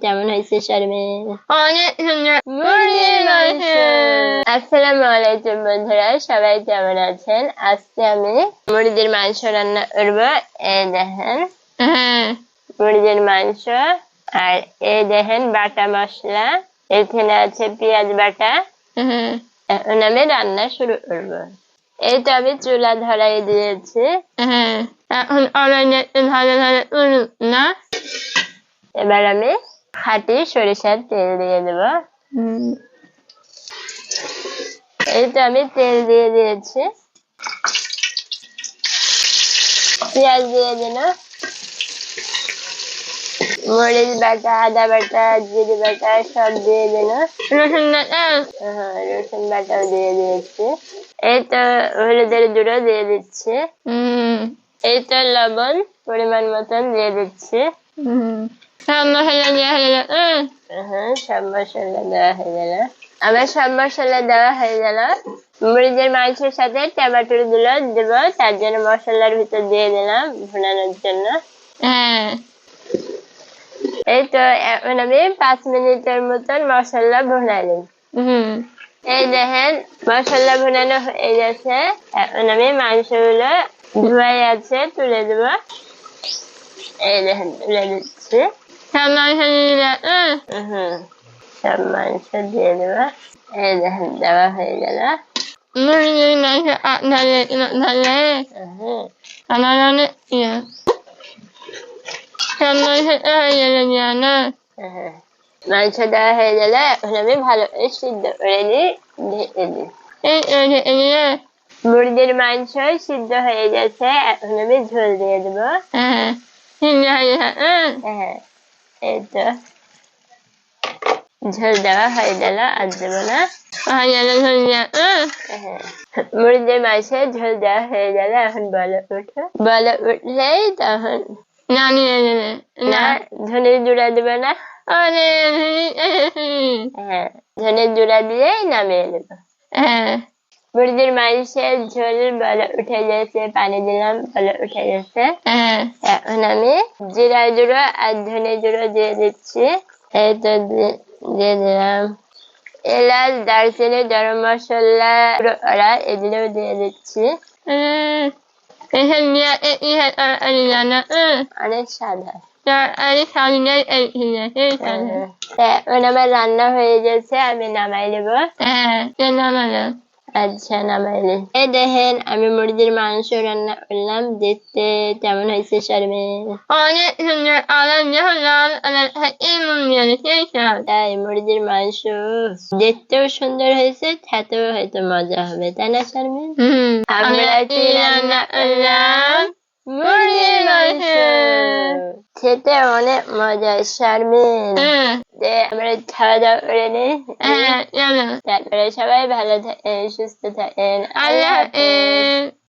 কেমন হয়েছে শারমিন অনেক সুন্দর মুরগির মাংস আসসালামু আলাইকুম বন্ধুরা সবাই কেমন আছেন আজকে আমি মুরগির মাংস রান্না করব এই দেখেন মুরগির মাংস আর এই দেখেন বাটা মশলা এখানে আছে পেঁয়াজ বাটা এখন আমি রান্না শুরু করব এই আমি চুলা ধরাই দিয়েছি। হ্যাঁ। এখন অনলাইনে ধরে উড়ুক না। এবার আমি খাটি সরিষার তেল দিয়ে দেব। তো আমি তেল দিয়ে দিয়েছি। পেঁয়াজ দিয়ে দিল মরিচ বাটা আদা বাটা জিরে বাটা সব দিয়ে দিল রসুন বাটা হ্যাঁ রসুন বাটাও দিয়ে দিয়েছি এই তো হলুদের গুঁড়ো দিয়ে দিচ্ছি এই তো লবণ পরিমাণ মতন দিয়ে দিচ্ছি সব মশলা দেওয়া হয়ে গেল হ্যাঁ সব মশলা দেওয়া হয়ে গেল আমার সব মশলা দেওয়া হয়ে গেল মুরগির মাংসের সাথে টমেটোরগুলো দেবো তার জন্য মশলার ভিতর দিয়ে দিলাম ভুনানোর জন্য হ্যাঁ এই তো এখন আমি পাঁচ মিনিটের মতন মশলা ভুনাইলাম হুম এই দেখেন মশলা ভুনানো হয়ে গেছে এখন আমি মাংসগুলো ধোয়াই আছে তুলে দেব এই দেখেন তুলে দিচ্ছি সব মাংস দিয়ে হুম, সব মাংস দিয়ে দেব এই দেখেন দেওয়া হয়ে গেল মুরগির মাংস আপনাদের আমার অনেক মুরগির মাংস সিদ্ধ হয়ে গেছে এখন আমি ঝোল দিয়ে দেবো ঝোল দেওয়া হয়ে গেল আর দেবো না। মুরগির মাংসে ঝোল দেওয়া হয়ে গেল এখন বলে উঠো বলে উঠলেই তখন দেবে না ধনের জোড়া দেবে না? হ্যাঁ ধনের জোড়া দিয়েই নামিয়ে দেবো। হ্যাঁ। মুরগির মাংসের ঝোল বলে উঠে গেছে পানি দিলাম বলে উঠে গেছে। হ্যাঁ। এখন আমি জিরা জুড়ো আর ধনে জুড়ো দিয়ে দিচ্ছি। এই তো দিয়ে দিলাম। এলাচ দারচিনি গরম মশলা ওরা এগুলোও দিয়ে দিচ্ছি। হুম এসব দিয়ে একই তরকারি জানো হুম অনেক সাদা তরকারি সঙ্গে একই সেই সাথে এখন আচ্ছা নামাইলে এই দেখেন আমি মুরগির মাংস রান্না করলাম দেখতে কেমন হয়েছে শারমিন অনেক সুন্দর আলাদা তাই মুরগির মাংস দেখতেও সুন্দর হয়েছে খেতেও হয়তো মজা হবে তাই না শারমিন হুম আমরা কি রান্না করলাম してもね、もうじゃあ、シャルミーン。で、あまり体売れね。うん、やめ。だから、シャバイバーだたえん、シュスタたえん。あら、えん。